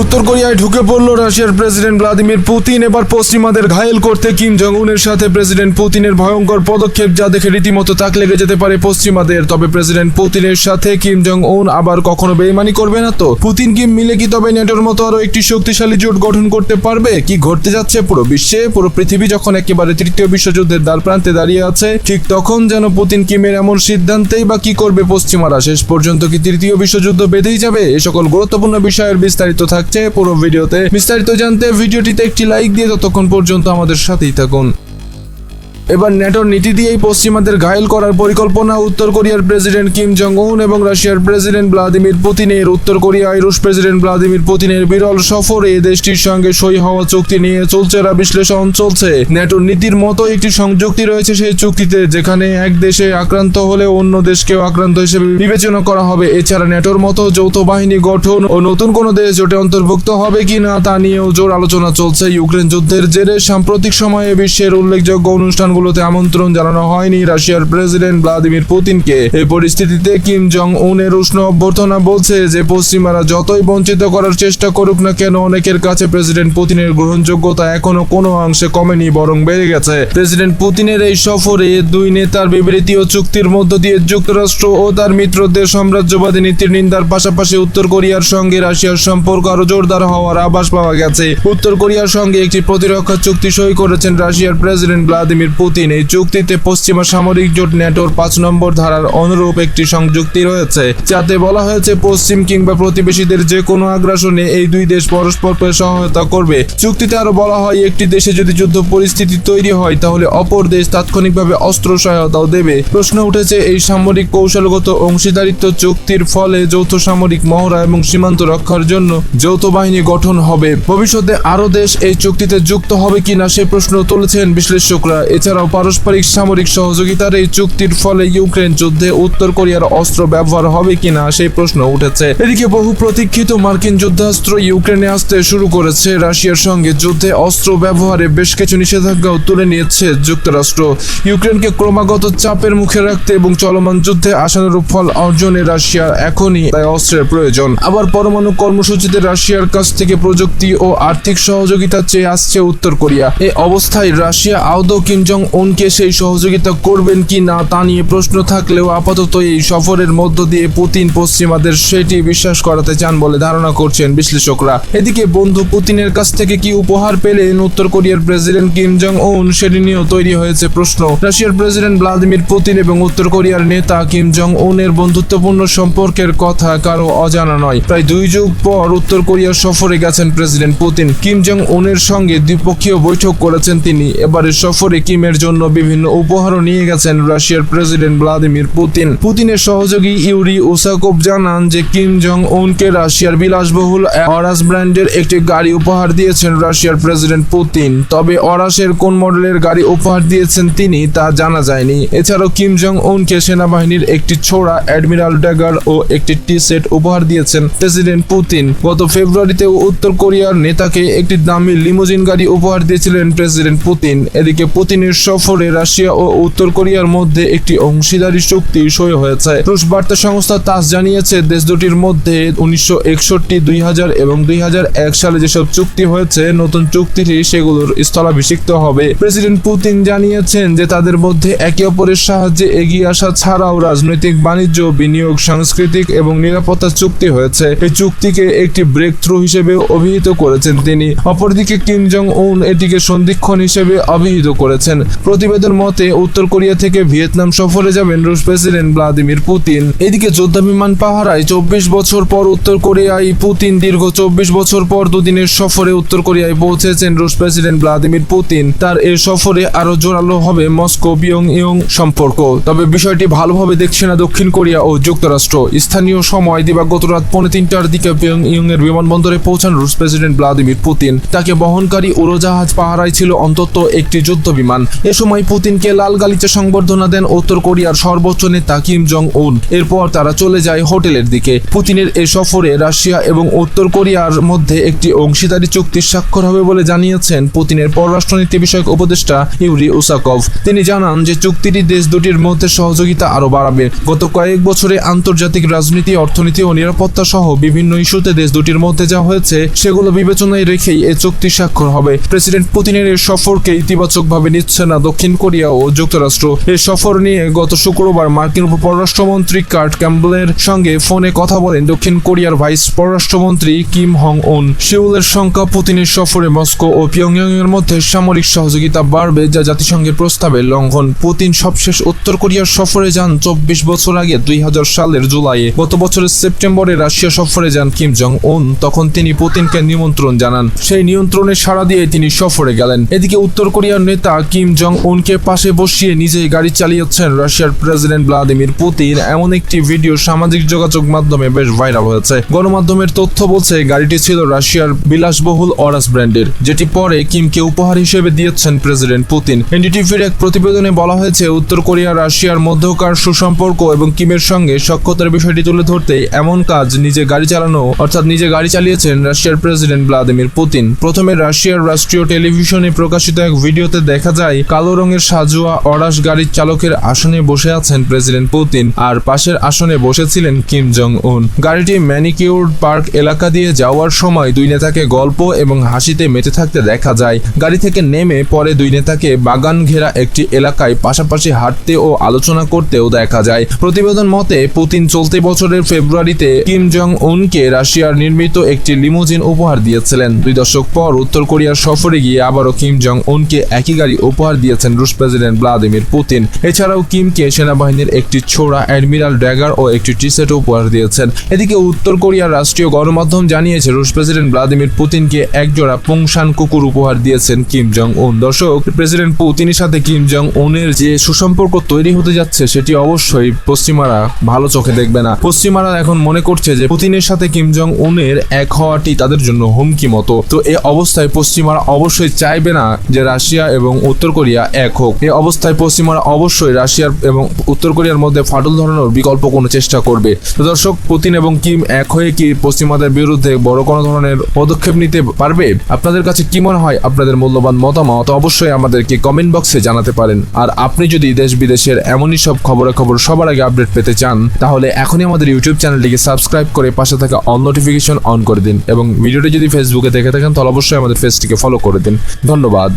উত্তর কোরিয়ায় ঢুকে পড়ল রাশিয়ার প্রেসিডেন্ট ভ্লাদিমির পুতিন। এবার পশ্চিমাদের ঘায়েল করতে কিম জং উনের সাথে প্রেসিডেন্ট পুতিনের ভয়ঙ্কর পদক্ষেপ যা দেখে রীতিমতো তাক লেগে যেতে পারে পশ্চিমাদের। তবে প্রেসিডেন্ট পুতিনের সাথে কিম জং উন আবার কখনো বেইমানি করবে না তো? পুতিন, কিম মিলে কি তবে নেটোর মতো আরও একটি শক্তিশালী জোট গঠন করতে পারবে? কি ঘটতে যাচ্ছে পুরো বিশ্বে? পুরো পৃথিবী যখন একেবারে তৃতীয় বিশ্বযুদ্ধের দ্বার প্রান্তে দাঁড়িয়ে আছে, ঠিক তখন যেন পুতিন কিমের এমন সিদ্ধান্তেই বা কি করবে পশ্চিমারা? শেষ পর্যন্ত কি তৃতীয় বিশ্বযুদ্ধ বেঁধেই যাবে? এ সকল গুরুত্বপূর্ণ বিষয়ের বিস্তারিত থাকছে পুরো ভিডিওতে। বিস্তারিত জানতে ভিডিওটিতে একটি লাইক দিয়ে ততক্ষণ পর্যন্ত আমাদের সাথেই থাকুন। এবার ন্যাটোর নীতি দিয়েই পশ্চিমাদের ঘায়েল করার পরিকল্পনা, উত্তর কোরিয়ার প্রেসিডেন্ট কিম জং উন এবং রাশিয়ার প্রেসিডেন্ট ভ্লাদিমির পুতিনের। উত্তর কোরিয়ায় রুশ প্রেসিডেন্ট ভ্লাদিমির পুতিনের বিরল সফরে দেশটির সঙ্গে সই হওয়া চুক্তি নিয়ে চলছে বিশ্লেষণ চলছে। ন্যাটোর নীতির মতো একটি সংযুক্তি রয়েছে সেই চুক্তিতে, যেখানে এক দেশে আক্রান্ত হলে অন্য দেশকেও আক্রান্ত হিসেবে বিবেচনা করা হবে। এছাড়া ন্যাটোর মতো যৌথ বাহিনী গঠন ও নতুন কোনো দেশ জোটে অন্তর্ভুক্ত হবে কি না তা নিয়েও জোর আলোচনা চলছে। ইউক্রেন যুদ্ধের জেরে সাম্প্রতিক সময়ে বিশ্বের উল্লেখযোগ্য অনুষ্ঠানগুলোতে আমন্ত্রণ জানানো হয়নি রাশিয়ার প্রেসিডেন্ট ভ্লাদিমির পুতিনকে। এই পরিস্থিতিতে কিম জং উনের উষ্ণ অভ্যর্থনা বলছে যে পশ্চিমারা যতই বঞ্চিত করার চেষ্টা করুক না কেন, অনেকের কাছে প্রেসিডেন্ট পুতিনের গ্রহণযোগ্যতা এখনও কোনো অংশে কমেনি, বরং বেড়ে গেছে। প্রেসিডেন্ট পুতিনের এই সফরে দুই নেতার বিবৃতি ও চুক্তির মধ্য দিয়ে যুক্তরাষ্ট্র ও তার মিত্রদের সাম্রাজ্যবাদী নীতির নিন্দার পাশাপাশি উত্তর কোরিয়ার সঙ্গে রাশিয়ার সম্পর্ক আরও জোরদার হওয়ার আভাস পাওয়া গেছে। উত্তর কোরিয়ার সঙ্গে একটি প্রতিরক্ষা চুক্তি সই করেছেন রাশিয়ার প্রেসিডেন্ট ভ্লাদিমির পুতিন। এই চুক্তিতে পশ্চিমা সামরিক জোট ন্যাটোর পাঁচ নম্বর ধারার অনুরূপ একটি সংযুক্তি রয়েছে, যাতে বলা হয়েছে পশ্চিম কিংবা প্রতিবেশীদের যে কোনো আগ্রাসনে এই দুই দেশ পরস্পরকে সহায়তা করবে। চুক্তিতে আরও বলা হয়, একটি দেশে যদি যুদ্ধ পরিস্থিতি তৈরি হয়, তাহলে অপর দেশ তাৎক্ষণিকভাবে অস্ত্র সহায়তাও দেবে। প্রশ্ন উঠেছে, এই সামরিক কৌশলগত অংশীদারিত্ব চুক্তির ফলে যৌথ সামরিক মহড়া এবং সীমান্ত রক্ষার জন্য যৌথ বাহিনী গঠন হবে। ভবিষ্যতে আরও দেশ এই চুক্তিতে যুক্ত হবে কিনা, সে প্রশ্ন তুলেছেন বিশ্লেষকরা। এছাড়াও পারস্পরিক সামরিক সহযোগিতার এই চুক্তির ফলে ইউক্রেন যুদ্ধে উত্তর কোরিয়ার অস্ত্র ব্যবহার হবে কিনা সেই প্রশ্ন উঠেছে। এদিকে বহু প্রতীক্ষিত মার্কিন যুদ্ধাস্ত্র ইউক্রেনে আসতে শুরু করেছে। রাশিয়ার সঙ্গে যুদ্ধে অস্ত্র ব্যবহারে বেশ কিছু নিষেধাজ্ঞাও তুলে নিয়েছে যুক্তরাষ্ট্র। ইউক্রেনকে ক্রমাগত চাপের মুখে রাখতে এবং চলমান যুদ্ধে আশানুরূপ ফল অর্জনে রাশিয়ার এখনই তাই অস্ত্রের প্রয়োজন। আবার পরমাণু কর্মসূচিতে রাশিয়ার কাছ থেকে প্রযুক্তি ও আর্থিক সহযোগিতা চেয়ে আসছে উত্তর কোরিয়া। এই অবস্থায় রাশিয়া আদৌ কিম জং উনকে সেই সহযোগিতা করবেন কি না তা নিয়ে প্রশ্ন থাকলেও আপাতত এই সফরের মধ্য দিয়ে পুতিন পশ্চিমাদের সেটি বিশ্বাস করাতে চান বলে ধারণা করছেন বিশ্লেষকরা। এদিকে বন্ধু পুতিনের কাছ থেকে কি উপহার পেলেন উত্তর কোরিয়ার প্রেসিডেন্ট কিম জং উন সেটি নিয়েও তৈরি হয়েছে প্রশ্ন। রাশিয়ার প্রেসিডেন্ট ভ্লাদিমির পুতিন এবং উত্তর কোরিয়ার নেতা কিম জং উনের বন্ধুত্বপূর্ণ সম্পর্কের কথা কারও অজানা নয়। প্রায় দুই যুগ পর উত্তর কোরিয়া সফরে গেছেন প্রেসিডেন্ট পুতিন। কিম জং উনের সঙ্গে দ্বিপক্ষীয় বৈঠক করেছেন তিনি। এবারের সফরে কিমের জন্য বিভিন্ন উপহারও নিয়ে গেছেন রাশিয়ার প্রেসিডেন্ট ভ্লাদিমির পুতিন। পুতিনের সহযোগী ইউরি উসাকোভ জানান যে কিম জং উনকে রাশিয়ার বিলাসবহুল অরাস ব্র্যান্ডের একটি গাড়ি উপহার দিয়েছেন রাশিয়ার প্রেসিডেন্ট পুতিন। তবে অরাসের কোন মডেলের গাড়ি উপহার দিয়েছেন তিনি তা জানা যায়নি। এছাড়াও কিম জং উনকে সেনাবাহিনীর একটি ছোড়া অ্যাডমিরাল ড্যাগার ও একটি টি সেট উপহার দিয়েছেন প্রেসিডেন্ট পুতিন। গত ফেব্রুয়ারিতে উত্তর কোরিয়ার নেতাকে একটি দামি লিমোজিন গাড়ি উপহার দিয়েছিলেন প্রেসিডেন্ট পুতিন। এদিকে পুতিনের সফরে রাশিয়া ও উত্তর কোরিয়ার মধ্যে একটি অংশীদারি চুক্তি সই হয়েছে। রুশ বার্তা সংস্থা তাস জানিয়েছে, দেশ দুটির মধ্যে উনিশশো একষট্টি, দুই এবং দুই হাজার এক সালে যেসব চুক্তি হয়েছে, নতুন চুক্তিটি সেগুলোর স্থলাভিষিক্ত হবে। প্রেসিডেন্ট পুতিন জানিয়েছেন যে, তাদের মধ্যে একে অপরের সাহায্যে এগিয়ে আসা ছাড়াও রাজনৈতিক বাণিজ্য, বিনিয়োগ, সাংস্কৃতিক এবং নিরাপত্তা চুক্তি হয়েছে। এই চুক্তিকে একটি ব্রেক থ্রু হিসেবে অভিহিত করেছেন তিনি। অপরদিকে কিম জং উন এটিকে সন্ধিক্ষণ হিসেবে অভিহিত করেছেন। প্রতিবেদন মতে, উত্তর কোরিয়া থেকে ভিয়েতনাম সফরে যাবেন রুশ প্রেসিডেন্ট ভ্লাদিমির পুতিন। এদিকে যোদ্ধা বিমান পাহারায় চব্বিশ বছর পর উত্তর কোরিয়ায় পুতিন, দীর্ঘ চব্বিশ বছর পর দুদিনের সফরে উত্তর কোরিয়ায় পৌঁছেছেন রুশ প্রেসিডেন্ট ভ্লাদিমির পুতিন। তার এই সফরে আরও জোরালো হবে মস্কো বিয়ং ইয়ং সম্পর্ক। তবে বিষয়টি ভালোভাবে দেখছে না দক্ষিণ কোরিয়া ও যুক্তরাষ্ট্র। স্থানীয় সময় দিবাগত রাত পৌনে তিনটার দিকে পিয়ং ইয়ং এর বিমানবন্দরে পৌঁছান রুশ প্রেসিডেন্ট ভ্লাদিমির পুতিন। তাকে বহনকারী উড়োজাহাজ পাহারায় ছিল অন্তত একটি যুদ্ধ বিমান এ সময় পুতিনকে লাল গালিচা সংবর্ধনা দেন উত্তর কোরিয়ার সর্বোচ্চ নেতা কিম জং উন এরপর তারা চলে যায় হোটেলের দিকে। পুতিনের এ সফরে রাশিয়া এবং উত্তর কোরিয়ার মধ্যে একটি অংশীদারি চুক্তি স্বাক্ষর হবে বলে জানিয়েছেন পুতিনের পররাষ্ট্রনীতি বিষয়ক উপদেষ্টা ইউরি উসাকভ। তিনি জানান যে চুক্তিটি দেশ দুটির মধ্যে সহযোগিতা আরও বাড়াবে। গত কয়েক বছরে আন্তর্জাতিক রাজনীতি, অর্থনীতি ও নিরাপত্তা সহ বিভিন্ন ইস্যুতে দেশ দুটির মধ্যে যা হয়েছে, সেগুলো বিবেচনায় রেখেই এ চুক্তি স্বাক্ষর হবে। প্রেসিডেন্ট পুতিনের এই সফরকে ইতিবাচকভাবে নিচ্ছে না, দক্ষিণ কোরিয়া ও যুক্তরাষ্ট্র এই সফর নিয়ে গত শুক্রবার মার্কিন উপপররাষ্ট্রমন্ত্রী কার্ট ক্যাম্বেলের সঙ্গে ফোনে কথা বলেন দক্ষিণ কোরিয়ার ভাইস পররাষ্ট্রমন্ত্রী কিম হং উন সিউলের সংখ্যা পুতিনের সফরে মস্কো ও পিয়ংইয়ং এর মধ্যে সামরিক সহযোগিতা বাড়বে যা জাতিসংঘের প্রস্তাবে লঙ্ঘন। পুতিন সবশেষ উত্তর কোরিয়ার সফরে যান চব্বিশ বছর আগে দুই হাজার সালের জুলাইয়ে। গত বছরের সেপ্টেম্বরে রাশিয়া সফরে যান কিম জং উন তখন তিনি পুতিনকে নিমন্ত্রণ জানান। সেই নিয়ন্ত্রণে সাড়া দিয়ে তিনি সফরে গেলেন। এদিকে উত্তর কোরিয়ার নেতা কিম জং উনকে পাশে বসিয়ে নিজেই গাড়ি চালিয়েছেন রাশিয়ার প্রেসিডেন্ট ভ্লাদিমির পুতিন। এমন একটি ভিডিও সামাজিক যোগাযোগ মাধ্যমে বেশ ভাইরাল হয়েছে। গণমাধ্যমের তথ্য বলছে, গাড়িটি ছিল রাশিয়ার বিলাসবহুল অরাস ব্র্যান্ডের, যেটি পরে কিমকে উপহার হিসেবে দিয়েছেন প্রেসিডেন্ট পুতিন। এনডিটিভির এক প্রতিবেদনে বলা হয়েছে, উত্তর কোরিয়া, রাশিয়ার মধ্যকার সুসম্পর্ক এবং কিমের সঙ্গে সক্ষতার বিষয়টি তুলে ধরতে এমন কাজ নিজে গাড়ি চালানো, অর্থাৎ নিজে গাড়ি চালিয়েছেন রাশিয়ার প্রেসিডেন্ট ভ্লাদিমির পুতিন। প্রথমে রাশিয়ার রাষ্ট্রীয় টেলিভিশনে প্রকাশিত এক ভিডিওতে দেখা যায় কালো রঙের সাজুয়া অরাস গাড়ির চালকের আসনে বসে আছেন প্রেসিডেন্ট পুতিন আর পাশের আসনে বসেছিলেন কিম জং উন গাড়িটি ম্যানিকিউর পার্ক এলাকা দিয়ে যাওয়ার সময় দুই নেতাকে গল্প এবং হাসিতে মেতে থাকতে দেখা যায়। গাড়ি থেকে নেমে পরে দুই নেতাকে বাগান ঘেরা একটি এলাকায় পাশাপাশি হাঁটতে ও আলোচনা করতেও দেখা যায়। প্রতিবেদন মতে, পুতিন চলতি বছরের ফেব্রুয়ারিতে কিম জং উনকে রাশিয়ার নির্মিত একটি লিমোজিন উপহার দিয়েছিলেন। দুই দশক পর উত্তর কোরিয়ার সফরে গিয়ে আবারও কিম জং উনকে একই গাড়ি উপহার দিয়েছেন রুশ প্রেসিডেন্ট ভ্লাদিমির পুতিন। এছাড়াও কিমকে সেনাবাহিনীর একটি ছোড়া অ্যাডমিরাল ড্যাগার ও একটি টি উপহার দিয়েছেন। এদিকে উত্তর কোরিয়ার রাষ্ট্রীয় গণমাধ্যম জানিয়েছে, রুশ প্রেসিডেন্ট ভ্লাদিমির পুতিনকে একজোড়া পুংসান কুকুর উপহার দিয়েছেন কিম জং উন দর্শক, প্রেসিডেন্ট পুতিনের সাথে কিম জং উনের যে সুসম্পর্ক তৈরি হতে যাচ্ছে, সেটি অবশ্যই পশ্চিমারা ভালো চোখে দেখবে না। পশ্চিমারা এখন মনে করছে যে পুতিনের সাথে কিম জং উনের এক হওয়াটি তাদের জন্য হুমকি মতো। তো এ অবস্থায় পশ্চিমারা অবশ্যই চাইবে না যে রাশিয়া এবং উত্তর কোরিয়া এক হোক। এ অবস্থায় পশ্চিমারা অবশ্যই রাশিয়ার এবং উত্তর কোরিয়ার মধ্যে ফাটল ধরানোর বিকল্প কোনো চেষ্টা করবে। দর্শক, পুতিন এবং কিম এক হয়ে কি পশ্চিমাদের বিরুদ্ধে বড় কোনো ধরনের পদক্ষেপ নিতে পারবে? আপনাদের কাছে কি মনে হয়? আপনাদের মূল্যবান মতামত অবশ্যই আমাদেরকে কমেন্ট বক্সে জানাতে পারেন। আর আপনি যদি দেশ বিদেশের এমনই সব খবরে খবর সবার আগে আপডেট পেতে চান, তাহলে এখনই আমাদের ইউটিউব চ্যানেলটিকে সাবস্ক্রাইব করে পাশে থাকা অন নোটিফিকেশন অন করে দিন। এবং ভিডিওটি যদি ফেসবুকে দেখে থাকেন, তাহলে অবশ্যই আমাদের পেজটিকে ফলো করে দিন। ধন্যবাদ।